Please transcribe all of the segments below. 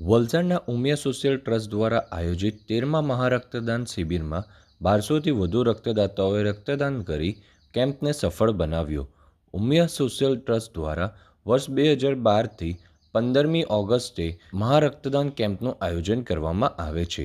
વલસાડના Umiya social trust દ્વારા આયોજિત તેરમા મહારક્તદાન શિબિરમાં બારસોથી વધુ રક્તદાતાઓએ રક્તદાન કરી કેમ્પને સફળ બનાવ્યો. ઉમિયા સોશિયલ ટ્રસ્ટ દ્વારા વર્ષ બે હજાર બારથી પંદરમી ઓગસ્ટે મહારક્તદાન કેમ્પનું આયોજન કરવામાં આવે છે.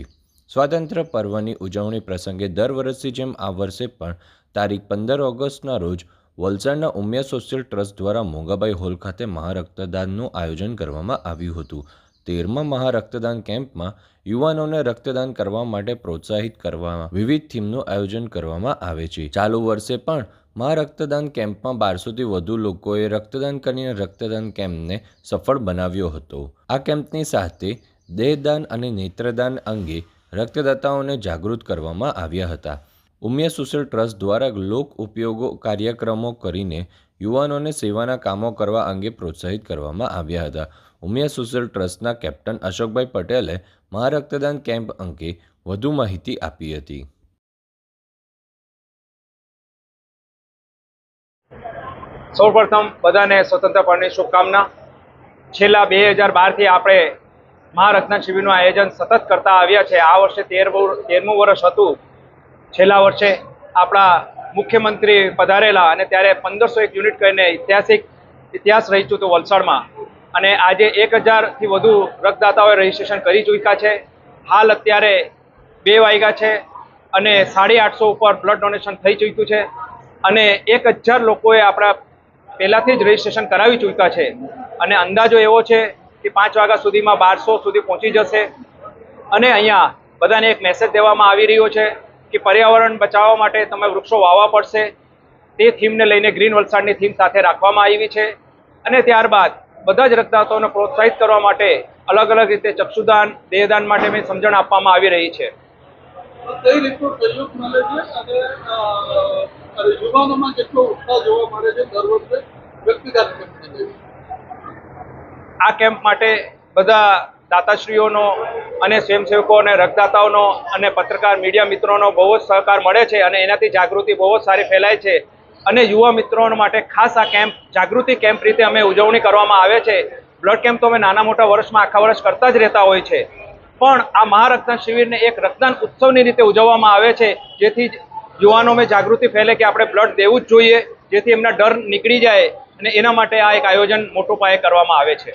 સ્વાતંત્ર્ય પર્વની ઉજવણી પ્રસંગે દર વર્ષની જેમ આ વર્ષે પણ તારીખ પંદર ઓગસ્ટના રોજ વલસાડના ઉમિયા સોશિયલ ટ્રસ્ટ દ્વારા મોંગાબાઈ હોલ ખાતે મહારક્તદાનનું આયોજન કરવામાં આવ્યું હતું. તેરમા મહારક્તદાન કેમ્પમાં યુવાનોને રક્તદાન કરવા માટે પ્રોત્સાહિત કરવામાં, વિવિધ થીમનું આયોજન કરવામાં આવે છે. ચાલુ વર્ષે પણ મહારક્તદાન કેમ્પમાં બારસોથી વધુ લોકોએ રક્તદાન કરીને રક્તદાન કેમ્પને સફળ બનાવ્યો હતો. આ કેમ્પની સાથે દેહદાન અને નેત્રદાન અંગે રક્તદાતાઓને જાગૃત કરવામાં આવ્યા હતા. ઉમિયા સોશિયલ ટ્રસ્ટ દ્વારા લોક ઉપયોગો કાર્યક્રમો કરીને યુવાનોને સેવાના કામો કરવા અંગે પ્રોત્સાહિત કરવામાં આવ્યા હતા. ઉમિયા સોશિયલ ટ્રસ્ટના કેપ્ટન અશોકભાઈ પટેલે મહારક્તદાન કેમ્પ અંગે વધુ માહિતી આપી હતી. સૌપ્રથમ બધાને સ્વતંત્ર પર્વની શુભકામના. છેલ્લા બે હજાર બારથી આપણે મહારત્ન શિબિરનું આયોજન સતત કરતા આવ્યા છે. આ વર્ષે તેરમું તેરમું વર્ષ હતું. છેલ્લા વર્ષે આપણા મુખ્યમંત્રી પધારેલા અને ત્યારે પંદરસો એક યુનિટ કરીને ઐતિહાસિક ઇતિહાસ રહી હતું વલસાડમાં. અને આજે એક હજારથી વધુ રક્તદાતાઓએ રજીસ્ટ્રેશન કરી ચૂક્યા છે. હાલ અત્યારે બે વાગ્યા છે અને સાડી આઠસો ઉપર બ્લડ ડોનેશન થઈ ચૂક્યું છે. અને એક હજાર લોકોએ આપણા પહેલાંથી જ રજીસ્ટ્રેશન કરાવી ચૂક્યા છે. અને અંદાજો એવો છે કે પાંચ વાગ્યા સુધીમાં બારસો સુધી પહોંચી જશે. અને અહીંયા બધાને એક મેસેજ દેવામાં આવી રહ્યો છે કે પર્યાવરણ બચાવવા માટે તમે વૃક્ષો વાવવા પડશે. તે થીમને લઈને ગ્રીન વલસાડની થીમ સાથે રાખવામાં આવી છે. અને ત્યારબાદ બધા જ રક્તદાતાઓને પ્રોત્સાહિત કરવા માટે અલગ અલગ રીતે ચક્ષુદાન દેહદાન માટે સમજણ આપવામાં આવી રહી છે. આ કેમ્પ માટે બધા દાતાશ્રીઓનો અને સ્વયંસેવકો અને રક્તદાતાઓનો અને પત્રકાર મીડિયા મિત્રોનો બહુ જ સહકાર મળે છે અને એનાથી જાગૃતિ બહુ જ સારી ફેલાય છે. અને યુવા મિત્રો માટે ખાસ આ કેમ્પ, જાગૃતિ કેમ્પ રીતે અમે ઉજવણી કરવામાં આવે છે. બ્લડ કેમ્પ તો અમે નાના મોટા વર્ષમાં આખા વર્ષ કરતા જ રહેતા હોય છે. પણ આ મહારક્તદાન શિબિરને એક રક્તદાન ઉત્સવની રીતે ઉજવવામાં આવે છે, જેથી યુવાનોમાં જાગૃતિ ફેલે કે આપણે બ્લડ દેવું જ જોઈએ, જેથી એમના ડર નીકળી જાય અને એના માટે આ એક આયોજન મોટો પાયે કરવામાં આવે છે.